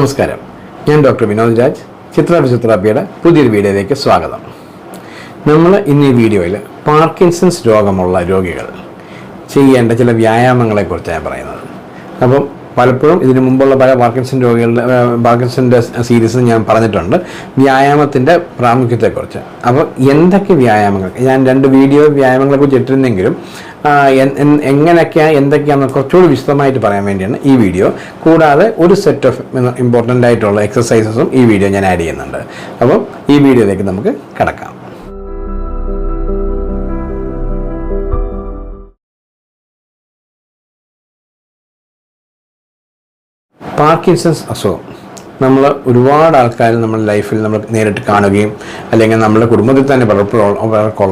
നമസ്കാരം. ഞാൻ ഡോക്ടർ വിനോദ് രാജ്. ചിത്ര ഫിസിയോതെറാപ്പിയുടെ പുതിയൊരു വീഡിയോയിലേക്ക് സ്വാഗതം. നമ്മൾ ഇന്ന് ഈ വീഡിയോയിൽ പാർക്കിൻസൺസ് രോഗമുള്ള രോഗികൾ ചെയ്യേണ്ട ചില വ്യായാമങ്ങളെക്കുറിച്ചാണ് ഞാൻ പറയുന്നത്. അപ്പം പലപ്പോഴും ഇതിനു മുമ്പുള്ള പല പാർക്കിൻസൺ രോഗികളുടെ ആ, സീരീസ് ഞാൻ പറഞ്ഞിട്ടുണ്ട്. വ്യായാമത്തിന്റെ പ്രാമുഖ്യത്തെക്കുറിച്ച്. അപ്പോൾ എന്തൊക്കെ വ്യായാമങ്ങൾ? ഞാൻ രണ്ട് വീഡിയോ വ്യായാമങ്ങളെക്കുറിച്ച് ഇട്ടിരുന്നെങ്കിലും എങ്ങനെയൊക്കെയാണ് എന്തൊക്കെയാണെന്ന് കുറച്ചുകൂടി വിശദമായിട്ട് പറയാൻ വേണ്ടിയാണ് ഈ വീഡിയോ. കൂടാതെ ഒരു സെറ്റ് ഓഫ് ഇമ്പോർട്ടന്റ് ആയിട്ടുള്ള എക്സസൈസസും ഈ വീഡിയോ ഞാൻ ആഡ് ചെയ്യുന്നുണ്ട്. അപ്പം ഈ വീഡിയോയിലേക്ക് നമുക്ക് കിടക്കാം. പാർക്കിൻസൺസ് അസുഖം. നമ്മൾ ഒരുപാട് ആൾക്കാർ നമ്മുടെ ലൈഫിൽ നമ്മൾ നേരിട്ട് കാണുകയും അല്ലെങ്കിൽ നമ്മുടെ കുടുംബത്തിൽ തന്നെ അവർക്ക്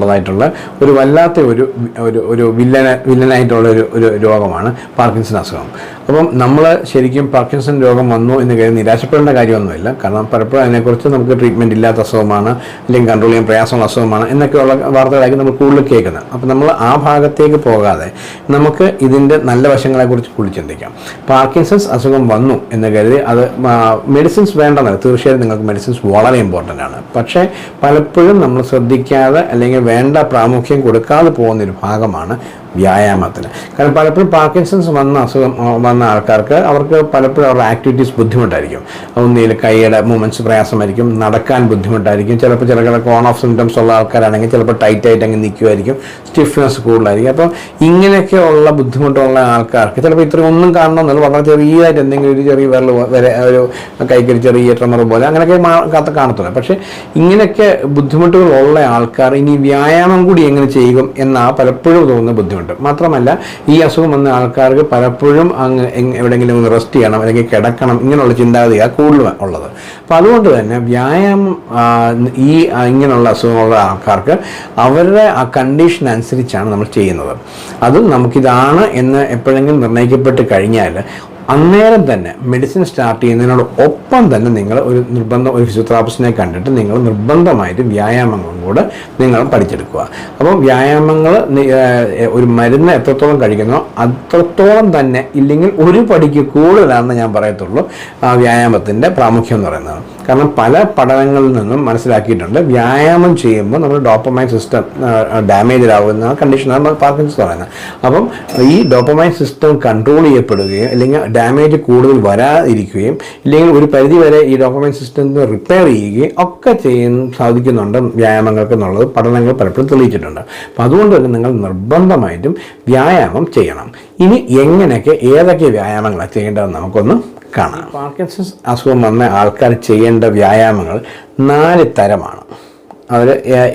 ഒരു വല്ലാത്ത ഒരു ഒരു ഒരു വില്ലന വില്ലനായിട്ടുള്ള ഒരു ഒരു രോഗമാണ് പാർക്കിൻസൺ അസുഖം. അപ്പം നമ്മൾ ശരിക്കും പാർക്കിൻസൺ രോഗം വന്നു എന്ന് കരുതി നിരാശപ്പെടേണ്ട കാര്യമൊന്നുമില്ല. കാരണം പലപ്പോഴും അതിനെക്കുറിച്ച് നമുക്ക് ട്രീറ്റ്മെന്റ് ഇല്ലാത്ത അസുഖമാണ് അല്ലെങ്കിൽ കൺട്രോൾ ചെയ്യാൻ പ്രയാസമുള്ള അസുഖമാണ് എന്നൊക്കെയുള്ള വാർത്തകളായിരിക്കും നമ്മൾ കൂടുതൽ കേൾക്കുന്നത്. അപ്പം നമ്മൾ ആ ഭാഗത്തേക്ക് പോകാതെ നമുക്ക് ഇതിന്റെ നല്ല വശങ്ങളെക്കുറിച്ച് കൂടി ചിന്തിക്കാം. പാർക്കിൻസൺസ് അസുഖം വന്നു എന്ന് കരുതി അത് മെഡിസിൻസ് വേണ്ടെന്നല്ല തീർച്ചയായും നിങ്ങൾക്ക് മെഡിസിൻസ് വളരെ ഇമ്പോർട്ടന്റ് ആണ്. പക്ഷേ പലപ്പോഴും നമ്മൾ ശ്രദ്ധിക്കാതെ അല്ലെങ്കിൽ വേണ്ട പ്രാമുഖ്യം കൊടുക്കാതെ പോകുന്നൊരു ഭാഗമാണ് വ്യായാമത്തിന്. കാരണം പലപ്പോഴും പാർക്കിൻസൺസ് വന്ന അസുഖം വന്ന ആൾക്കാർക്ക് അവർക്ക് പലപ്പോഴും അവരുടെ ആക്ടിവിറ്റീസ് ബുദ്ധിമുട്ടായിരിക്കും. ഒന്നിൽ കൈയുടെ മൂവ്മെന്റ്സ് പ്രയാസമായിരിക്കും നടക്കാൻ ബുദ്ധിമുട്ടായിരിക്കും. ചിലപ്പോൾ ചില കോൺ ഓഫ് സിംറ്റംസ് ഉള്ള ആൾക്കാരാണെങ്കിൽ ചിലപ്പോൾ ടൈറ്റ് ആയിട്ട് അങ്ങ് നിൽക്കുമായിരിക്കും സ്റ്റിഫ്നെസ് കൂടുതലായിരിക്കും. അപ്പോൾ ഇങ്ങനെയൊക്കെ ഉള്ള ബുദ്ധിമുട്ടുള്ള ആൾക്കാർക്ക് ചിലപ്പോൾ ഇത്ര ഒന്നും കാണണമെന്നില്ല. വളരെ ചെറിയതായിട്ട് എന്തെങ്കിലും ഒരു ചെറിയ വിരൽ വരെ ഒരു കൈക്കൊരു ചെറിയ ട്രമർ പോലെ അങ്ങനെയൊക്കെ കാത്ത കാണത്തില്ല പക്ഷേ ഇങ്ങനെയൊക്കെ ബുദ്ധിമുട്ടുകളുള്ള ആൾക്കാർ ഇനി വ്യായാമം കൂടി എങ്ങനെ ചെയ്യും എന്നാണ് പലപ്പോഴും തോന്നുന്ന ബുദ്ധിമുട്ട് മാത്രമല്ല ഈ അസുഖം വന്ന ആൾക്കാർക്ക് പലപ്പോഴും അങ്ങ് എവിടെയെങ്കിലും ഒന്ന് റെസ്റ്റ് ചെയ്യണം അല്ലെങ്കിൽ കിടക്കണം ഇങ്ങനെയുള്ള ചിന്താഗതിയാണ് കൂടുതൽ ഉള്ളത്. അപ്പം അതുകൊണ്ട് തന്നെ വ്യായാമം ഈ ഇങ്ങനെയുള്ള അസുഖമുള്ള ആൾക്കാർക്ക് അവരുടെ ആ കണ്ടീഷൻ അനുസരിച്ചാണ് നമ്മൾ ചെയ്യുന്നത്. അതും നമുക്കിതാണ് എന്ന് എപ്പോഴെങ്കിലും നിർണയിക്കപ്പെട്ട് കഴിഞ്ഞാൽ അന്നേരം തന്നെ മെഡിസിൻ സ്റ്റാർട്ട് ചെയ്യുന്നതിനോട് ഒപ്പം തന്നെ നിങ്ങൾ ഒരു നിർബന്ധം ഒരു ഫിസിയോതെറാപ്പിസ്റ്റിനെ കണ്ടിട്ട് നിങ്ങൾ നിർബന്ധമായിട്ട് വ്യായാമങ്ങളും കൂടെ നിങ്ങൾ പഠിച്ചെടുക്കുക. അപ്പോൾ വ്യായാമങ്ങൾ ഒരു മരുന്ന് എത്രത്തോളം കഴിക്കുന്നോ അത്രത്തോളം തന്നെ ഇല്ലെങ്കിൽ ഒരു പടിക്ക് കൂടുതലാണെന്ന് ഞാൻ പറയത്തുള്ളൂ ആ വ്യായാമത്തിന്റെ പ്രാമുഖ്യം എന്ന് പറയുന്നത്. കാരണം പല പഠനങ്ങളിൽ നിന്നും മനസ്സിലാക്കിയിട്ടുണ്ട്. വ്യായാമം ചെയ്യുമ്പോൾ നമ്മുടെ ഡോപ്പമൈൻ സിസ്റ്റം ഡാമേജ് ആവുന്ന കണ്ടീഷനാണ് പാർക്കിൻസ് പറയുന്നത്. അപ്പം ഈ ഡോപ്പമൈൻ സിസ്റ്റം കൺട്രോൾ ചെയ്യപ്പെടുകയും അല്ലെങ്കിൽ ഡാമേജ് കൂടുതൽ വരാതിരിക്കുകയും ഇല്ലെങ്കിൽ ഒരു പരിധി വരെ ഈ ഡോപ്പമൈൻ സിസ്റ്റം റിപ്പയർ ചെയ്യുകയും ഒക്കെ ചെയ്യാൻ സാധിക്കുന്നുണ്ട് വ്യായാമങ്ങൾക്ക് എന്നുള്ളത് പഠനങ്ങൾ പലപ്പോഴും തെളിയിച്ചിട്ടുണ്ട്. അപ്പം അതുകൊണ്ട് തന്നെ നിങ്ങൾ നിർബന്ധമായിട്ടും വ്യായാമം ചെയ്യണം. ഇനി എങ്ങനെയൊക്കെ ഏതൊക്കെ വ്യായാമങ്ങളാണ് ചെയ്യേണ്ടതെന്ന് നമുക്കൊന്ന് കാണാം. പാർക്കിൻസൺസ് അസുഖം വന്ന ആൾക്കാർ ചെയ്യേണ്ട വ്യായാമങ്ങൾ നാല് തരമാണ്. അവർ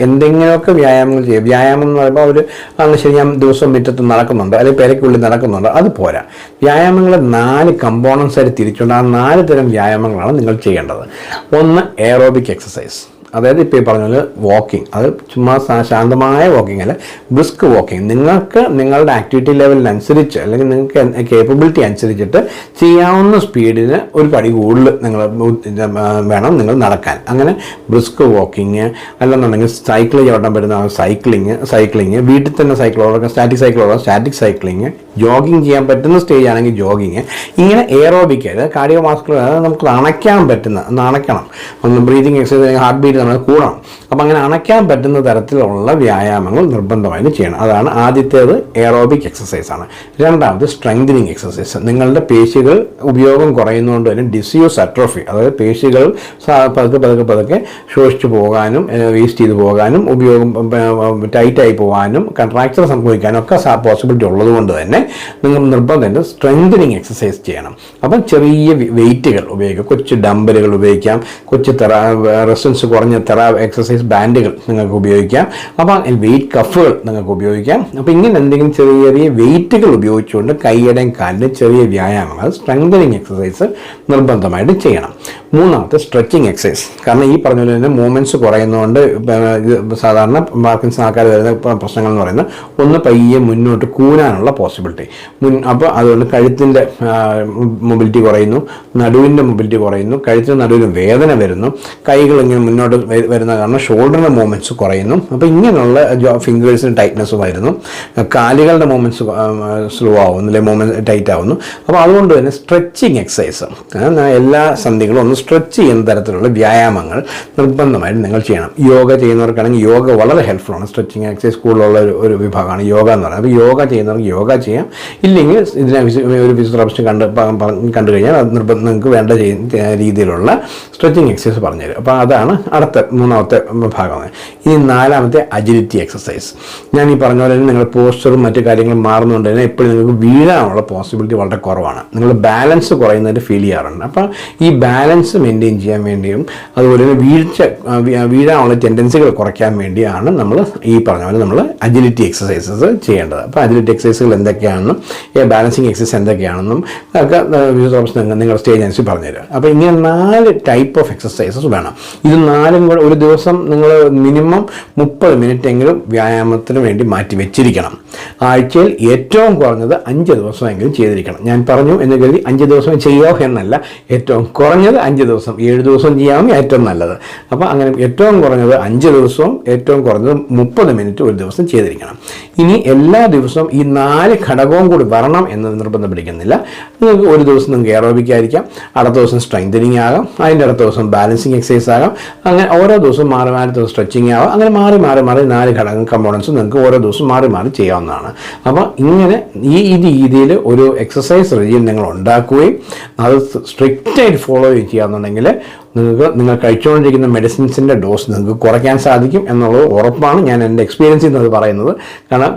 എന്തെങ്കിലുമൊക്കെ വ്യായാമങ്ങൾ ചെയ്യും. വ്യായാമം എന്ന് പറയുമ്പോൾ അവർ അന്ന് ശരി ഞാൻ ദിവസം മുറ്റത്ത് നടക്കുന്നുണ്ട് അല്ലെങ്കിൽ പെരയ്ക്കുള്ളിൽ നടക്കുന്നുണ്ട് അത് പോരാ. വ്യായാമങ്ങൾ നാല് കമ്പോണൻസ് ആയിട്ട് തിരിച്ചുകൊണ്ട് ആ നാല് തരം വ്യായാമങ്ങളാണ് നിങ്ങൾ ചെയ്യേണ്ടത്. ഒന്ന് എയറോബിക് എക്സസൈസ് അതായത് ഇപ്പോൾ ഈ പറഞ്ഞ വാക്കിംഗ് അത് ചുമ്മാ ശാന്തമായ വാക്കിംഗ് അല്ല ബ്രിസ്ക് വാക്കിംഗ് നിങ്ങൾക്ക് നിങ്ങളുടെ ആക്ടിവിറ്റി ലെവലിനനുസരിച്ച് അല്ലെങ്കിൽ നിങ്ങൾക്ക് കേപ്പബിലിറ്റി അനുസരിച്ചിട്ട് ചെയ്യാവുന്ന സ്പീഡിന് ഒരു പടി കൂടുതൽ നിങ്ങൾ വേണം നിങ്ങൾ നടക്കാൻ. അങ്ങനെ ബ്രിസ്ക് വാക്കിങ് അല്ലെന്നുണ്ടെങ്കിൽ സൈക്കിൾ ചവിട്ടാൻ പറ്റുന്ന സൈക്ലിങ് സൈക്ലിങ് വീട്ടിൽ തന്നെ ഓടാം സ്റ്റാറ്റിക് ഓടാം സ്റ്റാറ്റിക് സൈക്ലിങ് ജോഗിങ് ചെയ്യാൻ പറ്റുന്ന സ്റ്റേജ് ആണെങ്കിൽ ജോഗിങ് ഇങ്ങനെ എയറോബിക് അതായത് കാർഡിയോ മാസ്കുലർ അതായത് നമുക്ക് അണയ്ക്കാൻ പറ്റുന്ന നണയ്ക്കണം ഒന്ന് ബ്രീതിങ് എക്സസൈസ് ഹാർട്ട് ബീറ്റ് നമ്മൾ കൂടണം അപ്പം അങ്ങനെ അണയ്ക്കാൻ പറ്റുന്ന തരത്തിലുള്ള വ്യായാമങ്ങൾ നിർബന്ധമായിട്ട് ചെയ്യണം. അതാണ് ആദ്യത്തേത് എയറോബിക് എക്സസൈസ് ആണ്. രണ്ടാമത് സ്ട്രെങ്തനിങ് എക്സസൈസ് നിങ്ങളുടെ പേശികൾ ഉപയോഗം കുറയുന്നതുകൊണ്ട് തന്നെ ഡിസ്യൂസ് അട്രോഫി അതായത് പേശികൾ പതുക്കെ പതുക്കെ പതുക്കെ ശോഷിച്ചു പോകാനും വേസ്റ്റ് ചെയ്തു പോകാനും ഉപയോഗം ടൈറ്റായി പോകാനും കൺട്രാക്ചർ സംഭവിക്കാനും ഒക്കെ പോസിബിലിറ്റി ഉള്ളതുകൊണ്ട് തന്നെ നിങ്ങൾ നിർബന്ധം സ്ട്രെങ്തനിങ് എക്സസൈസ് ചെയ്യണം. അപ്പം ചെറിയ വെയിറ്റുകൾ ഉപയോഗിക്കുക. കൊച്ചു ഡമ്പലുകൾ ഉപയോഗിക്കാം. കൊച്ചു റെസിസ്റ്റൻസ് കുറഞ്ഞ തെറ എക്സസൈസ് ബാൻഡുകൾ നിങ്ങൾക്ക് ഉപയോഗിക്കാം. അപ്പം വെയിറ്റ് കഫുകൾ നിങ്ങൾക്ക് ഉപയോഗിക്കാം. അപ്പോൾ ഇങ്ങനെ എന്തെങ്കിലും ചെറിയ ചെറിയ വെയിറ്റുകൾ ഉപയോഗിച്ചുകൊണ്ട് കൈയുടെയും കാലിന്റെ ചെറിയ വ്യായാമങ്ങൾ സ്ട്രെങ്തനിങ് എക്സസൈസ് നിർബന്ധമായിട്ട് ചെയ്യണം. മൂന്നാമത്തെ സ്ട്രെച്ചിങ് എക്സസൈസ് കാരണം ഈ പറഞ്ഞ പോലെ തന്നെ മൂവ്മെന്റ്സ് കുറയുന്നതുകൊണ്ട് സാധാരണ മാർക്കിൻസ് ആൾക്കാർ വരുന്ന പ്രശ്നങ്ങൾ എന്ന് പറയുന്നത് ഒന്ന് പയ്യെ മുന്നോട്ട് കൂനാനുള്ള പോസിബിലിറ്റി മുൻ അപ്പോൾ അതുകൊണ്ട് കഴുത്തിന്റെ മൊബിലിറ്റി കുറയുന്നു നടുവിന്റെ മൊബിലിറ്റി കുറയുന്നു കഴുത്തിന് നടുവിന് വേദന വരുന്നു കൈകൾ ഇങ്ങനെ മുന്നോട്ട് വരുന്ന കാരണം ഷോൾഡറിന്റെ മൂവ്മെന്റ്സ് കുറയുന്നു. അപ്പോൾ ഇങ്ങനെയുള്ള ഫിംഗേഴ്സിന് ടൈറ്റ്നസ് വരുന്നു. കാലുകളുടെ മൂവ്മെന്റ്സ് സ്ലോ ആവുന്നു അല്ലെങ്കിൽ മൂവ്മെന്റ് ടൈറ്റ് ആവുന്നു. അപ്പോൾ അതുകൊണ്ട് തന്നെ സ്ട്രെച്ചിങ് എക്സസൈസ് എല്ലാ സന്ധികളും ഒന്ന് സ്ട്രെച്ച് ചെയ്യുന്ന തരത്തിലുള്ള വ്യായാമങ്ങൾ നിർബന്ധമായിട്ട് നിങ്ങൾ ചെയ്യണം. യോഗ ചെയ്യുന്നവർക്കാണെങ്കിൽ യോഗ വളരെ ഹെൽപ്ഫുള്ളാണ് സ്ട്രെച്ചിങ് എക്സസൈസ് കൂടുതലുള്ള ഒരു ഒരു വിഭാഗമാണ് യോഗ എന്ന് പറയുന്നത്. അപ്പോൾ യോഗ ചെയ്യുന്നവർക്ക് യോഗ ചെയ്യാം. ഇല്ലെങ്കിൽ ഇതിനെ ഒരു ഫിസിയോതെറാപ്പിസ്റ്റ് കണ്ട് കണ്ടു കഴിഞ്ഞാൽ അത് നിർബന്ധം നിങ്ങൾക്ക് വേണ്ട രീതിയിലുള്ള സ്ട്രെച്ചിങ് എക്സസൈസ് പറഞ്ഞുതരും. അപ്പോൾ അതാണ് അടുത്ത മൂന്നാമത്തെ ഭാഗമാണ്. ഇനി നാലാമത്തെ അജിലിറ്റി എക്സസൈസ് ഞാൻ ഈ പറഞ്ഞ പോലെ തന്നെ നിങ്ങൾ പോസ്റ്ററും മറ്റു കാര്യങ്ങളും മാറുന്നുണ്ട് തന്നെ എപ്പോഴും നിങ്ങൾക്ക് വീഴാനുള്ള പോസിബിലിറ്റി വളരെ കുറവാണ്. നിങ്ങൾ ബാലൻസ് കുറയുന്നതിന്റെ ഫീൽ ചെയ്യാറുണ്ട്. അപ്പോൾ ഈ ബാലൻസ് മെയിന്റെയിൻ ചെയ്യാൻ വേണ്ടിയും അതുപോലെ തന്നെ വീഴ്ച വീഴാനുള്ള ടെൻഡൻസികൾ കുറയ്ക്കാൻ വേണ്ടിയാണ് നമ്മൾ ഈ പറഞ്ഞ പോലെ നമ്മൾ അജിലിറ്റി എക്സസൈസസ് ചെയ്യേണ്ടത്. അപ്പോൾ അജിലിറ്റി എക്സസൈസുകൾ എന്തൊക്കെയാണെന്നും ബാലൻസിങ് എക്സസൈസ് എന്തൊക്കെയാണെന്നും ഒക്കെ ഫിസിയോതെറാപ്പിസ്റ്റ് നിങ്ങൾ സ്റ്റേജ് അനുസരിച്ച് പറഞ്ഞുതരാം. അപ്പോൾ ഇങ്ങനെ നാല് ടൈപ്പ് ഓഫ് എക്സസൈസസ് വേണം. ഇത് നാലും കൂടെ ഒരു ദിവസം നിങ്ങൾ മിനിമം മുപ്പത് മിനിറ്റ് എങ്കിലും വ്യായാമത്തിന് വേണ്ടി മാറ്റി വെച്ചിരിക്കണം. ആഴ്ചയിൽ ഏറ്റവും കുറഞ്ഞത് അഞ്ച് ദിവസമെങ്കിലും ചെയ്തിരിക്കണം. ഞാൻ പറഞ്ഞു എന്ന് കരുതി അഞ്ച് ദിവസം ചെയ്യോ എന്നല്ല. ഏറ്റവും കുറഞ്ഞത് അഞ്ച് ദിവസം. ഏഴ് ദിവസം ചെയ്യാമെങ്കിൽ ഏറ്റവും നല്ലത്. അപ്പോൾ അങ്ങനെ ഏറ്റവും കുറഞ്ഞത് അഞ്ച് ദിവസവും ഏറ്റവും കുറഞ്ഞത് മുപ്പത് മിനിറ്റ് ഒരു ദിവസം ചെയ്തിരിക്കണം. ഇനി എല്ലാ ദിവസവും ഈ നാല് ഘടകവും കൂടി വരണം എന്ന് നിർബന്ധം പിടിക്കുന്നില്ല. നിങ്ങൾക്ക് ഒരു ദിവസം നിങ്ങൾക്ക് ഏറോബിക്കായിരിക്കാം അടുത്ത ദിവസം സ്ട്രെങ്തനിങ് ആകാം. അതിന്റെ അടുത്ത ദിവസം ബാലൻസിങ് എക്സസൈസ് ആകാം. അങ്ങനെ ഓരോ ദിവസവും മാറി മാറി ദിവസം സ്ട്രെച്ചിങ് ആവുക അങ്ങനെ മാറി മാറി മാറി നാല് ഘടകം കമ്പോണൻസ് നിങ്ങൾക്ക് ഓരോ ദിവസവും മാറി മാറി ചെയ്യാവുന്നതാണ്. അപ്പോൾ ഇങ്ങനെ ഈ ഈ രീതിയിൽ ഒരു എക്സസൈസ് റെജീം നിങ്ങൾ ഉണ്ടാക്കുകയും അത് സ്ട്രിക്റ്റായിട്ട് ഫോളോ ചെയ്യുക ചെയ്യാന്നുണ്ടെങ്കിൽ നിങ്ങൾക്ക് നിങ്ങൾ കഴിച്ചുകൊണ്ടിരിക്കുന്ന മെഡിസിൻസിന്റെ ഡോസ് നിങ്ങൾക്ക് കുറയ്ക്കാൻ സാധിക്കും എന്നുള്ളത് ഉറപ്പാണ്. ഞാൻ എന്റെ എക്സ്പീരിയൻസിൽ നിന്ന് പറയുന്നത്. കാരണം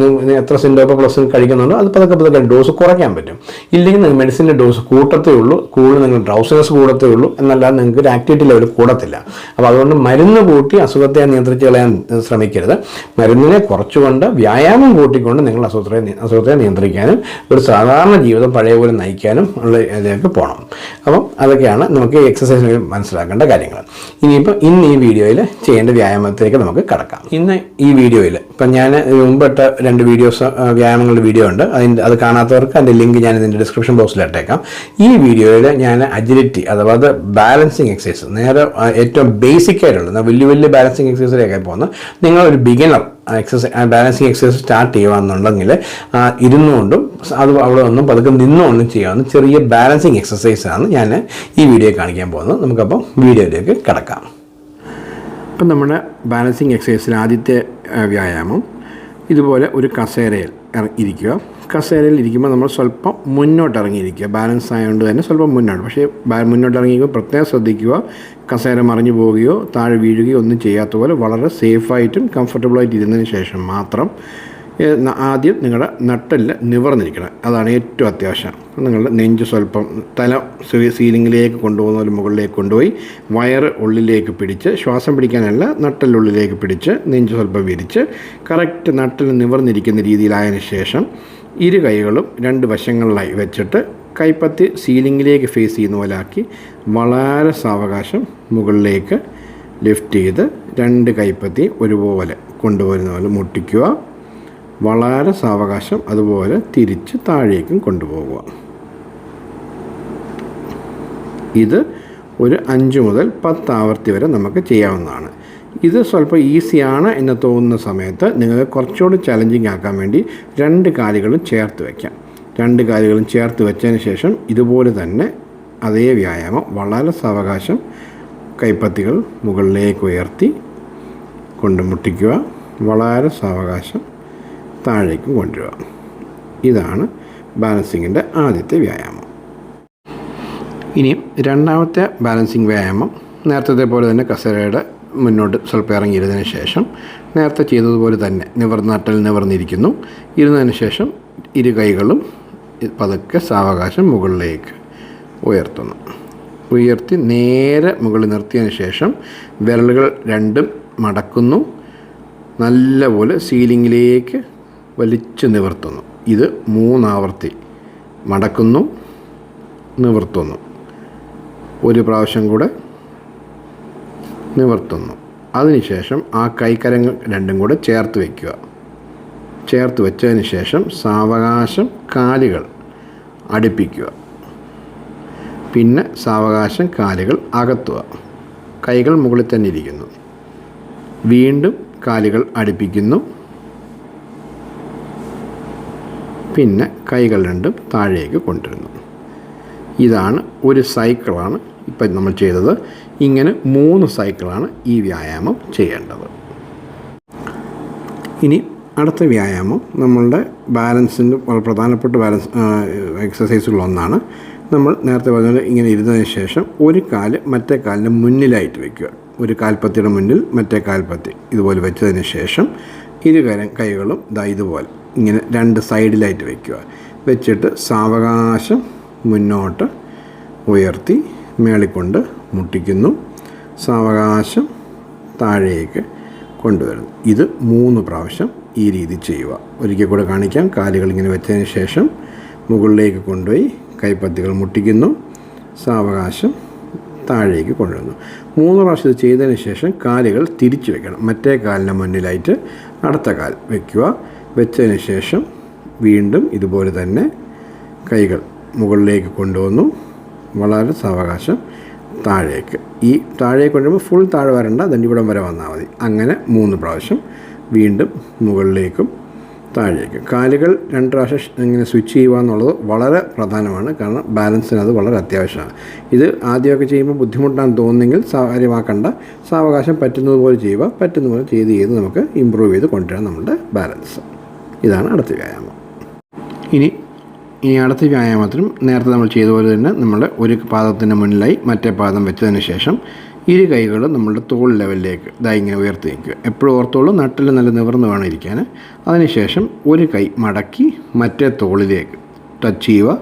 നിങ്ങൾ എത്ര സിൻഡോപ്പ പ്ലസ് കഴിക്കുന്നുണ്ടോ അത് പതുക്കെ പതുക്കെ ഡോസ് കുറയ്ക്കാൻ പറ്റും. ഇല്ലെങ്കിൽ നിങ്ങൾ മെഡിസിന്റെ ഡോസ് കൂട്ടത്തേ ഉള്ളൂ കൂടുതൽ നിങ്ങൾ ഡ്രൗസിനെസ് കൂടത്തേ ഉള്ളൂ എന്നല്ലാതെ നിങ്ങൾക്ക് ഒരു ആക്ടിവിറ്റി ലെവൽ കൂടത്തില്ല. അപ്പോൾ അതുകൊണ്ട് മരുന്ന് കൂട്ടി അസുഖത്തെ നിയന്ത്രിച്ച് കളയാൻ ശ്രമിക്കരുത്. മരുന്നിനെ കുറച്ചുകൊണ്ട് വ്യായാമം കൂട്ടിക്കൊണ്ട് നിങ്ങൾ അസുഖത്തെ അസുഖത്തെ നിയന്ത്രിക്കാനും ഒരു സാധാരണ ജീവിതം പഴയ പോലെ നയിക്കാനും ഉള്ള ഇതിലേക്ക് പോകണം അപ്പം അതൊക്കെയാണ് നമുക്ക് ഈ എക്സസൈസിന് മനസ്സിലാക്കേണ്ട കാര്യങ്ങൾ ഇനിയിപ്പോൾ ഇന്ന് ഈ വീഡിയോയിൽ ചെയ്യേണ്ട വ്യായാമത്തിലേക്ക് നമുക്ക് കടക്കാം. ഇന്ന് ഈ വീഡിയോയിൽ ഇപ്പം ഞാൻ മുമ്പിട്ട രണ്ട് വീഡിയോസ് വ്യായാമങ്ങളുടെ വീഡിയോ ഉണ്ട്. അതിന്റെ അത് കാണാത്തവർക്ക് അതിന്റെ ലിങ്ക് ഞാൻ ഇതിന്റെ ഡിസ്ക്രിപ്ഷൻ ബോക്സിൽ ഇട്ടേക്കാം. ഈ വീഡിയോയിൽ ഞാൻ അജിലിറ്റി അഥവാ അത് ബാലൻസിങ് എക്സസൈസ് നേരെ ഏറ്റവും ബേസിക് ആയിട്ടുള്ള വലിയ വലിയ ബാലൻസിങ് എക്സസൈസിലേക്ക് പോകുന്നത് നിങ്ങളൊരു beginner exercise balancing exercise start ചെയ്യുകയാണെന്നുണ്ടെങ്കിൽ ഇരുന്നുകൊണ്ടും അത് അവിടെ ഒന്നും പതുക്കെ നിന്നുകൊണ്ടും ചെയ്യാവുന്ന ചെറിയ ബാലൻസിങ് എക്സസൈസാണ് ഞാൻ ഈ വീഡിയോ കാണിക്കാൻ പോകുന്നത്. നമുക്കപ്പം വീഡിയോയിലേക്ക് കിടക്കാം. ഇപ്പം നമ്മുടെ ബാലൻസിങ് എക്സസൈസിൽ ആദ്യത്തെ വ്യായാമം. ഇതുപോലെ ഒരു കസേരയിൽ ഇരിക്കുക. കസേരയിൽ ഇരിക്കുമ്പോൾ നമ്മൾ സ്വല്പം മുന്നോട്ട് ഇറങ്ങിയിരിക്കുക ബാലൻസ് ആയതുകൊണ്ട് തന്നെ സ്വല്പം മുന്നോട്ട്. പക്ഷേ മുന്നോട്ട് ഇറങ്ങിയപ്പോൾ പ്രത്യേകം ശ്രദ്ധിക്കുക. കസേര മറിഞ്ഞു പോവുകയോ താഴെ വീഴുകയോ ഒന്നും ചെയ്യാത്ത പോലെ വളരെ സേഫായിട്ടും കംഫർട്ടബിളായിട്ട് ഇരുന്നതിന് ശേഷം മാത്രം ആദ്യം നിങ്ങളുടെ നട്ടെല്ല് നിവർന്നിരിക്കണം. അതാണ് ഏറ്റവും അത്യാവശ്യം. നിങ്ങളുടെ നെഞ്ച് സ്വല്പം തല സീലിങ്ങിലേക്ക് കൊണ്ടുപോകുന്ന പോലെ മുകളിലേക്ക് കൊണ്ടുപോയി വയറ് ഉള്ളിലേക്ക് പിടിച്ച് ശ്വാസം പിടിക്കാനല്ല നട്ടെല്ലുള്ളിലേക്ക് പിടിച്ച് നെഞ്ച് സ്വല്പം വിരിച്ച് കറക്റ്റ് നട്ടിൽ നിവർന്നിരിക്കുന്ന രീതിയിലായതിനു ശേഷം ഇരു കൈകളും രണ്ട് വശങ്ങളിലായി വെച്ചിട്ട് കൈപ്പത്തി സീലിങ്ങിലേക്ക് ഫേസ് ചെയ്യുന്ന പോലെ ആക്കി വളരെ സാവകാശം മുകളിലേക്ക് ലിഫ്റ്റ് ചെയ്ത് രണ്ട് കൈപ്പത്തി ഒരുപോലെ കൊണ്ടുവരുന്ന പോലെ മുട്ടിക്കുക. വളരെ സാവകാശം അതുപോലെ തിരിച്ച് താഴേക്കും കൊണ്ടുപോകുക ഇത് ഒരു അഞ്ച് മുതൽ പത്ത് ആവർത്തി വരെ നമുക്ക് ചെയ്യാവുന്നതാണ്. ഇത് സ്വല്പം ഈസിയാണ് എന്ന് തോന്നുന്ന സമയത്ത് നിങ്ങൾക്ക് കുറച്ചുകൂടി ചലഞ്ചിങ് ആക്കാൻ വേണ്ടി രണ്ട് കാലുകളും ചേർത്ത് വയ്ക്കാം രണ്ട് കാലുകളും ചേർത്ത് വെച്ചതിന് ശേഷം ഇതുപോലെ തന്നെ അതേ വ്യായാമം വളരെ സാവകാശം കൈപ്പത്തികൾ മുകളിലേക്ക് ഉയർത്തി കൊണ്ടുമുട്ടിക്കുക വളരെ സാവകാശം താഴേക്കും കൊണ്ടുവരിക. ഇതാണ് ബാലൻസിങ്ങിന്റെ ആദ്യത്തെ വ്യായാമം. ഇനി രണ്ടാമത്തെ ബാലൻസിങ് വ്യായാമം. നേരത്തെ പോലെ തന്നെ കസേരയുടെ മുന്നോട്ട് സ്വല്പം ഇറങ്ങിയിരുന്നതിന് ശേഷം നേരത്തെ ചെയ്തതുപോലെ തന്നെ നിവർന്നട്ടൽ നട്ടൽ നിവർന്നിരിക്കുന്നു. ഇരുന്നതിന് ശേഷം ഇരു കൈകളും പതുക്കെ സാവകാശം മുകളിലേക്ക് ഉയർത്തുന്നു. ഉയർത്തി നേരെ മുകളിൽ നിർത്തിയതിന് ശേഷം വിരലുകൾ രണ്ടും മടക്കുന്നു. നല്ലപോലെ സീലിങ്ങിലേക്ക് വലിച്ചു നിവർത്തുന്നു. ഇത് മൂന്നാവർത്തി. മടക്കുന്നു നിവർത്തുന്നു. ഒരു പ്രാവശ്യം കൂടെ നിവർത്തുന്നു. അതിനുശേഷം ആ കൈക്കരങ്ങൾ രണ്ടും കൂടെ ചേർത്ത് വയ്ക്കുക ചേർത്ത് വെച്ചതിന് ശേഷം സാവകാശം കാലുകൾ അടുപ്പിക്കുക. പിന്നെ സാവകാശം കാലുകൾ അകത്തുക. കൈകൾ മുകളിൽ തന്നെ ഇരിക്കുന്നു. വീണ്ടും കാലുകൾ അടുപ്പിക്കുന്നു. പിന്നെ കൈകൾ രണ്ടും താഴേക്ക് കൊണ്ടുവരുന്നു. ഇതാണ് ഒരു സൈക്കിളാണ് ഇപ്പം നമ്മൾ ചെയ്തത്. ഇങ്ങനെ മൂന്ന് സൈക്കിളാണ് ഈ വ്യായാമം ചെയ്യേണ്ടത്. ഇനി അടുത്ത വ്യായാമം നമ്മളുടെ ബാലൻസിന്റെ വളരെ പ്രധാനപ്പെട്ട ബാലൻസ് എക്സസൈസുകളൊന്നാണ് നമ്മൾ നേരത്തെ പറഞ്ഞത് ഇങ്ങനെ ഇരുന്നതിന് ശേഷം ഒരു കാൽ മറ്റേ കാലിന്റെ മുന്നിലായിട്ട് വെക്കുക. ഒരു കാൽപ്പത്തിയുടെ മുന്നിൽ മറ്റേ കാൽപ്പത്തി ഇതുപോലെ വെച്ചതിന് ശേഷം ഇരു കരം കൈകളും ഇതാ ഇതുപോലെ ഇങ്ങനെ രണ്ട് സൈഡിലായിട്ട് വയ്ക്കുക വെച്ചിട്ട് സാവകാശം മുന്നോട്ട് ഉയർത്തി മേളിക്കൊണ്ട് മുട്ടിക്കുന്നു. സാവകാശം താഴേക്ക് കൊണ്ടുവരുന്നു. ഇത് മൂന്ന് പ്രാവശ്യം ഈ രീതി ചെയ്യുക. ഒരിക്കൽ കൂടെ കാണിക്കാം. കാലുകൾ ഇങ്ങനെ വെച്ചതിന് ശേഷം മുകളിലേക്ക് കൊണ്ടുപോയി കൈപ്പത്തികൾ മുട്ടിക്കുന്നു. സാവകാശം താഴേക്ക് കൊണ്ടുവരുന്നു. മൂന്ന് പ്രാവശ്യം ഇത് ചെയ്തതിന് ശേഷം കാലുകൾ തിരിച്ചു വെക്കണം. മറ്റേ കാലിന്റെ മുന്നിലായിട്ട് അടുത്ത കാൽ വെക്കുക. വെച്ചതിന് ശേഷം വീണ്ടും ഇതുപോലെ തന്നെ കൈകൾ മുകളിലേക്ക് കൊണ്ടുവന്നു. വളരെ സാവകാശം താഴേക്ക്. ഈ താഴേക്ക് കൊണ്ടുവരുമ്പോൾ ഫുൾ താഴെ വരണ്ട ദണ്ഡിവിടം വരെ വന്നാൽ മതി. അങ്ങനെ മൂന്ന് പ്രാവശ്യം വീണ്ടും മുകളിലേക്കും താഴേക്കും. കാലുകൾ രണ്ട് പ്രാവശ്യം ഇങ്ങനെ സ്വിച്ച് ചെയ്യുക എന്നുള്ളത് വളരെ പ്രധാനമാണ്. കാരണം ബാലൻസിന് അത് വളരെ അത്യാവശ്യമാണ്. ഇത് ആദ്യമൊക്കെ ചെയ്യുമ്പോൾ ബുദ്ധിമുട്ടാൻ തോന്നുന്നെങ്കിൽ കാര്യമാക്കണ്ട സാവകാശം പറ്റുന്നതുപോലെ ചെയ്യുക. പറ്റുന്നതുപോലെ ചെയ്ത് ചെയ്ത് നമുക്ക് ഇമ്പ്രൂവ് ചെയ്ത് കൊണ്ടുവരാം നമ്മുടെ ബാലൻസ് ഇതാണ് അടുത്ത വ്യായാമം. ഇനി ഈ അടുത്ത വ്യായാമത്തിനും നേരത്തെ നമ്മൾ ചെയ്ത തന്നെ നമ്മൾ ഒരു പാദത്തിന്റെ മുന്നിലായി മറ്റേ പാദം വെച്ചതിന് ശേഷം ഇരു കൈകളും നമ്മുടെ തോൾ ലെവലിലേക്ക് ഇതാ ഇങ്ങനെ ഉയർത്തി വയ്ക്കുക എപ്പോഴും ഓർത്തോളൂ നട്ടിൽ നല്ല നിവർന്ന് വേണം ഇരിക്കാൻ. അതിനുശേഷം ഒരു കൈ മടക്കി മറ്റേ തോളിലേക്ക് ടച്ച് ചെയ്യുക.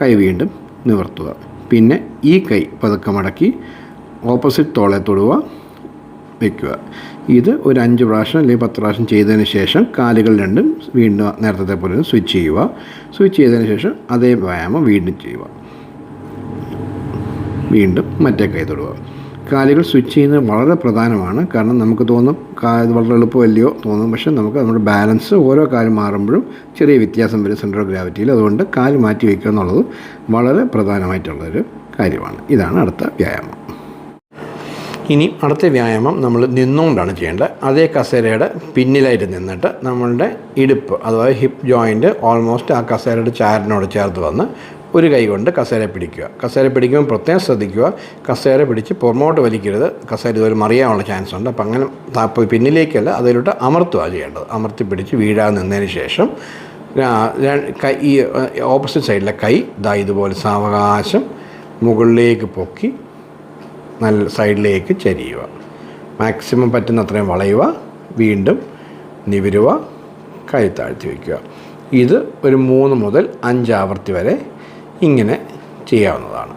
കൈ വീണ്ടും നിവർത്തുക. പിന്നെ ഈ കൈ പതുക്കെ മടക്കി ഓപ്പോസിറ്റ് തോളെ തൊടുക വയ്ക്കുക ഇത് ഒരു അഞ്ച് പ്രാവശ്യം അല്ലെങ്കിൽ പത്ത് പ്രാവശ്യം ചെയ്തതിന് ശേഷം കാലുകൾ രണ്ടും വീണ്ടും നേരത്തെ പോലെ സ്വിച്ച് ചെയ്യുക. സ്വിച്ച് ചെയ്തതിന് ശേഷം അതേ വ്യായാമം വീണ്ടും ചെയ്യുക. വീണ്ടും മറ്റേ കൈ തൊടുക. കാലുകൾ സ്വിച്ച് ചെയ്യുന്നത് വളരെ പ്രധാനമാണ്. കാരണം നമുക്ക് തോന്നും കാ വളരെ എളുപ്പമല്ലയോ തോന്നും. പക്ഷെ നമുക്ക് നമ്മുടെ ബാലൻസ് ഓരോ കാലം മാറുമ്പോഴും ചെറിയ വ്യത്യാസം വരും സെന്റർ ഓഫ് ഗ്രാവിറ്റിയിൽ അതുകൊണ്ട് കാൽ മാറ്റി വയ്ക്കുക എന്നുള്ളത് വളരെ പ്രധാനമായിട്ടുള്ളൊരു കാര്യമാണ്. ഇതാണ് അടുത്ത വ്യായാമം. ഇനി അടുത്ത വ്യായാമം നമ്മൾ നിന്നുകൊണ്ടാണ് ചെയ്യേണ്ടത്. അതേ കസേരയുടെ പിന്നിലായിട്ട് നിന്നിട്ട് നമ്മളുടെ ഇടുപ്പ് അതായത് ഹിപ്പ് ജോയിന്റ് ഓൾമോസ്റ്റ് ആ കസേരയുടെ ചാരനോട് ചേർത്ത് വന്ന് ഒരു കൈ കൊണ്ട് കസേര പിടിക്കുക. കസേര പിടിക്കുമ്പോൾ പ്രത്യേകം ശ്രദ്ധിക്കുക. കസേര പിടിച്ച് പുറമോട്ട് വലിക്കരുത്. കസേര ഇതുപോലെ മറിയാനുള്ള ചാൻസ് ഉണ്ട്. അപ്പം അങ്ങനെ താപ്പ് പിന്നിലേക്കല്ല അതിലോട്ട് അമർത്തുക ചെയ്യേണ്ടത്. അമർത്തി പിടിച്ച് വീഴാൻ നിന്നതിന് ശേഷം കൈ ഈ ഓപ്പോസിറ്റ് സൈഡിലെ കൈ ദാ ഇതുപോലെ സാവകാശം മുകളിലേക്ക് പൊക്കി നല്ല സൈഡിലേക്ക് ചരിയുക. മാക്സിമം പറ്റുന്ന അത്രയും വളയുക. വീണ്ടും നിവരുക കൈ താഴ്ത്തി വയ്ക്കുക. ഇത് ഒരു മൂന്ന് മുതൽ അഞ്ച് ആവർത്തി വരെ ഇങ്ങനെ ചെയ്യാവുന്നതാണ്.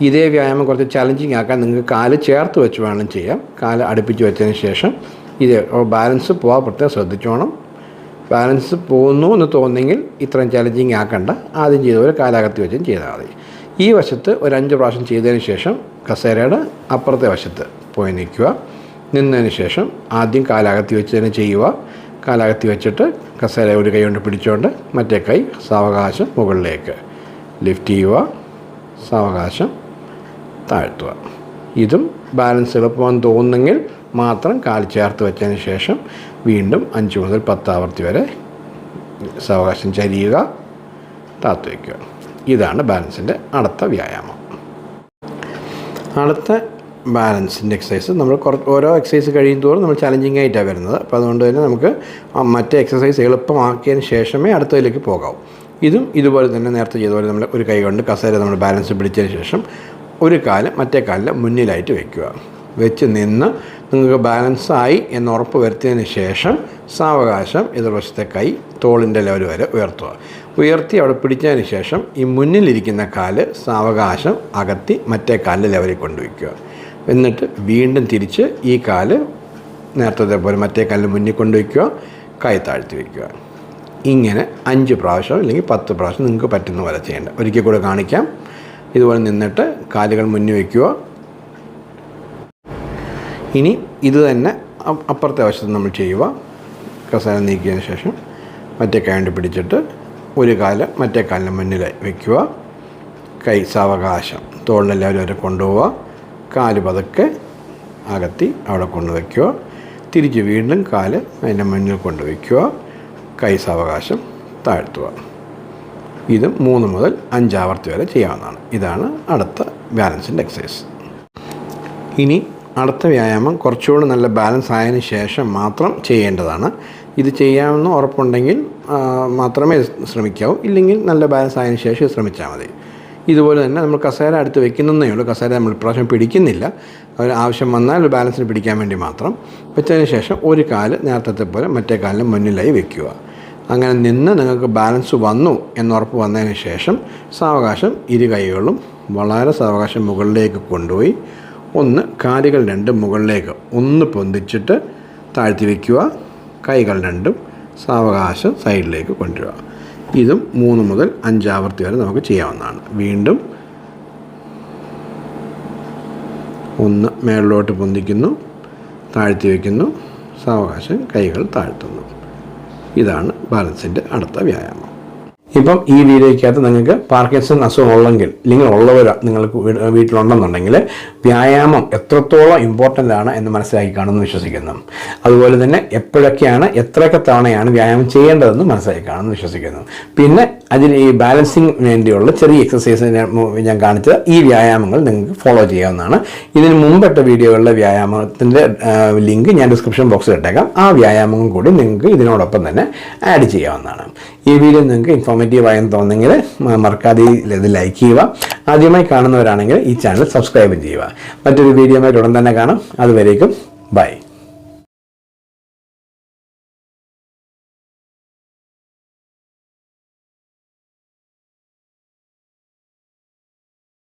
ഇതേ വ്യായാമം കുറച്ച് ചലഞ്ചിങ് ആക്കാൻ നിങ്ങൾക്ക് കാൽ ചേർത്ത് വെച്ച് വേണം ചെയ്യാം കാൽ അടുപ്പിച്ച് വെച്ചതിന് ശേഷം ഇത് ബാലൻസ് പോകാൻ പ്രത്യേകം ശ്രദ്ധിച്ചോണം. ബാലൻസ് പോകുന്നു എന്ന് തോന്നുന്നെങ്കിൽ ഇത്രയും ചലഞ്ചിങ് ആക്കണ്ട. ആദ്യം ചെയ്തവരെ കാലാകത്തി വെച്ചും ചെയ്താൽ മതി. ഈ വശത്ത് ഒരു അഞ്ച് പ്രാവശ്യം ചെയ്തതിന് ശേഷം കസേരയുടെ അപ്പുറത്തെ വശത്ത് പോയി നിൽക്കുക. നിന്നതിന് ശേഷം ആദ്യം കാലാകത്തി വെച്ച് തന്നെ ചെയ്യുക. കാലാകത്തി വെച്ചിട്ട് കസേര ഒരു കൈ കൊണ്ട് പിടിച്ചുകൊണ്ട് മറ്റേ കൈ സാവകാശം മുകളിലേക്ക് ലിഫ്റ്റ് ചെയ്യുക. സാവകാശം താഴ്ത്തുക. ഇതും ബാലൻസ് എളുപ്പമെന്ന് തോന്നുന്നെങ്കിൽ മാത്രം കാൽ ചേർത്ത് വെച്ചതിന് ശേഷം വീണ്ടും അഞ്ച് മുതൽ പത്ത് ആവർത്തി വരെ സാവകാശം ചരിയുക. താത്തു വയ്ക്കുക. ഇതാണ് ബാലൻസിന്റെ അടുത്ത വ്യായാമം. അടുത്ത ബാലൻസിന്റെ എക്സസൈസ് നമ്മൾ കുറച്ച് ഓരോ എക്സസൈസ് കഴിയും തോറും നമ്മൾ ചലഞ്ചിങ് ആയിട്ടാണ് വരുന്നത്. അപ്പോൾ അതുകൊണ്ട് തന്നെ നമുക്ക് മറ്റേ എക്സസൈസ് എളുപ്പമാക്കിയതിന് ശേഷമേ അടുത്തതിലേക്ക് പോകാവൂ. ഇതും ഇതുപോലെ തന്നെ നേരത്തെ ചെയ്ത പോലെ നമ്മൾ ഒരു കൈ കൊണ്ട് കസേര നമ്മൾ ബാലൻസ് പിടിച്ചതിന് ശേഷം ഒരു കാൽ മറ്റേ കാലിൽ മുന്നിലായിട്ട് വെക്കുക. വെച്ച് നിന്ന് നിങ്ങൾക്ക് ബാലൻസായി എന്ന് ഉറപ്പ് വരുത്തിയതിന് ശേഷം സാവകാശം എതിർവശത്തെ കൈ തോളിന്റെ ലെവൽ വരെ ഉയർത്തുക. ഉയർത്തി അവിടെ പിടിച്ചതിന് ശേഷം ഈ മുന്നിലിരിക്കുന്ന കാൽ സാവകാശം അകത്തി മറ്റേ കാലിൽ ലെവലിൽ കൊണ്ടുവയ്ക്കുക. എന്നിട്ട് വീണ്ടും തിരിച്ച് ഈ കാൽ നേരത്തെ പോലെ മറ്റേ കാലിൽ മുന്നിൽ കൊണ്ടുവയ്ക്കുക കൈ താഴ്ത്തി വയ്ക്കുക. ഇങ്ങനെ അഞ്ച് പ്രാവശ്യം അല്ലെങ്കിൽ പത്ത് പ്രാവശ്യം നിങ്ങൾക്ക് പറ്റുന്ന പോലെ ചെയ്യേണ്ട. ഒരിക്കൽ കൂടെ കാണിക്കാം. ഇതുപോലെ നിന്നിട്ട് കാലുകൾ മുന്നിൽ വയ്ക്കുക. ഇനി ഇത് തന്നെ അപ്പുറത്തെ വശത്ത് നമ്മൾ ചെയ്യുക. കസേര നീക്കിയതിന് ശേഷം മറ്റേ കൈ കൊണ്ട് പിടിച്ചിട്ട് ഒരു കാൽ മറ്റേ കാലിന് മുന്നിൽ വയ്ക്കുക കൈ സാവകാശം. തോളിലെല്ലാവരും അവരെ കൊണ്ടുപോവുക. കാൽ പതുക്കെ അകത്തി അവിടെ കൊണ്ടുവയ്ക്കുക തിരിച്ച് വീണ്ടും കാൽ അതിന്റെ മുന്നിൽ കൊണ്ടുവയ്ക്കുക കൈ സാവകാശം താഴ്ത്തുക. ഇത് മൂന്ന് മുതൽ അഞ്ചാവർത്തി വരെ ചെയ്യാവുന്നതാണ്. ഇതാണ് അടുത്ത ബാലൻസിന്റെ എക്സസൈസ് ഇനി അടുത്ത വ്യായാമം കുറച്ചുകൂടി നല്ല ബാലൻസ് ആയതിനു ശേഷം മാത്രം ചെയ്യേണ്ടതാണ്. ഇത് ചെയ്യാമെന്ന് ഉറപ്പുണ്ടെങ്കിൽ മാത്രമേ ശ്രമിക്കാവൂ. ഇല്ലെങ്കിൽ നല്ല ബാലൻസ് ആയതിനു ശേഷം ശ്രമിച്ചാൽ മതി. ഇതുപോലെ തന്നെ നമ്മൾ കസേര അടുത്ത് വെക്കുന്നതേ ഉള്ളൂ. കസേര നമ്മൾ ഇപ്രാവശ്യം പിടിക്കുന്നില്ല. ഒരു ആവശ്യം വന്നാൽ ഒരു ബാലൻസിന് പിടിക്കാൻ വേണ്ടി മാത്രം വെച്ചതിന് ശേഷം ഒരു കാൽ നേരത്തെ പോലെ മറ്റേ കാലിന് മുന്നിലായി വെക്കുക. അങ്ങനെ നിന്ന് നിങ്ങൾക്ക് ബാലൻസ് വന്നു എന്നുറപ്പ് വന്നതിന് ശേഷം സാവകാശം ഇരു കൈകളും വളരെ സാവകാശം മുകളിലേക്ക് കൊണ്ടുപോയി ഒന്ന് കാലുകൾ രണ്ട് മുകളിലേക്ക് ഒന്ന് പൊന്തിച്ചിട്ട് താഴ്ത്തി വയ്ക്കുക കൈകൾ രണ്ടും സാവകാശം സൈഡിലേക്ക് കൊണ്ടുവരിക. ഇതും മൂന്ന് മുതൽ അഞ്ചാവർത്തി വരെ നമുക്ക് ചെയ്യാവുന്നതാണ്. വീണ്ടും ഒന്ന് മേളിലോട്ട് പൊന്തിക്കുന്നു താഴ്ത്തി വയ്ക്കുന്നു സാവകാശം കൈകൾ താഴ്ത്തുന്നു. ഇതാണ് ബാലൻസിന്റെ അടുത്ത വ്യായാമം. ഇപ്പം ഈ വീഡിയോയ്ക്കകത്ത് നിങ്ങൾക്ക് പാർക്കിൻസൺ അസുഖം ഉള്ളെങ്കിൽ അല്ലെങ്കിൽ ഉള്ളവർ നിങ്ങൾക്ക് വീട്ടിലുണ്ടെന്നുണ്ടെങ്കിൽ വ്യായാമം എത്രത്തോളം ഇമ്പോർട്ടന്റ് ആണ് എന്ന് മനസ്സിലാക്കി കാണുമെന്ന് വിശ്വസിക്കുന്നു. അതുപോലെ തന്നെ എപ്പോഴൊക്കെയാണ് എത്രയൊക്കെ തവണയാണ് വ്യായാമം ചെയ്യേണ്ടതെന്ന് മനസ്സിലാക്കി കാണുമെന്ന് വിശ്വസിക്കുന്നു. പിന്നെ അതിൽ ഈ ബാലൻസിങ് വേണ്ടിയുള്ള ചെറിയ എക്സസൈസ് ഞാൻ കാണിച്ചത് ഈ വ്യായാമങ്ങൾ നിങ്ങൾക്ക് ഫോളോ ചെയ്യാവുന്നതാണ്. ഇതിന് മുമ്പിട്ട വീഡിയോകളിലെ വ്യായാമത്തിന്റെ ലിങ്ക് ഞാൻ ഡിസ്ക്രിപ്ഷൻ ബോക്സിൽ ഇട്ടേക്കാം. ആ വ്യായാമം കൂടി നിങ്ങൾക്ക് ഇതിനോടൊപ്പം തന്നെ ആഡ് ചെയ്യാവുന്നതാണ്. ഈ വീഡിയോ നിങ്ങൾക്ക് ഇൻഫോർമേറ്റീവ് ആയെന്ന് തോന്നുന്നെങ്കിൽ മറക്കാതെ ഇത് ലൈക്ക് ചെയ്യുക. ആദ്യമായി കാണുന്നവരാണെങ്കിൽ ഈ ചാനൽ സബ്സ്ക്രൈബ് ചെയ്യുക. മറ്റൊരു വീഡിയോ ഉടൻ തന്നെ കാണാം. അതുവരേക്കും ബൈ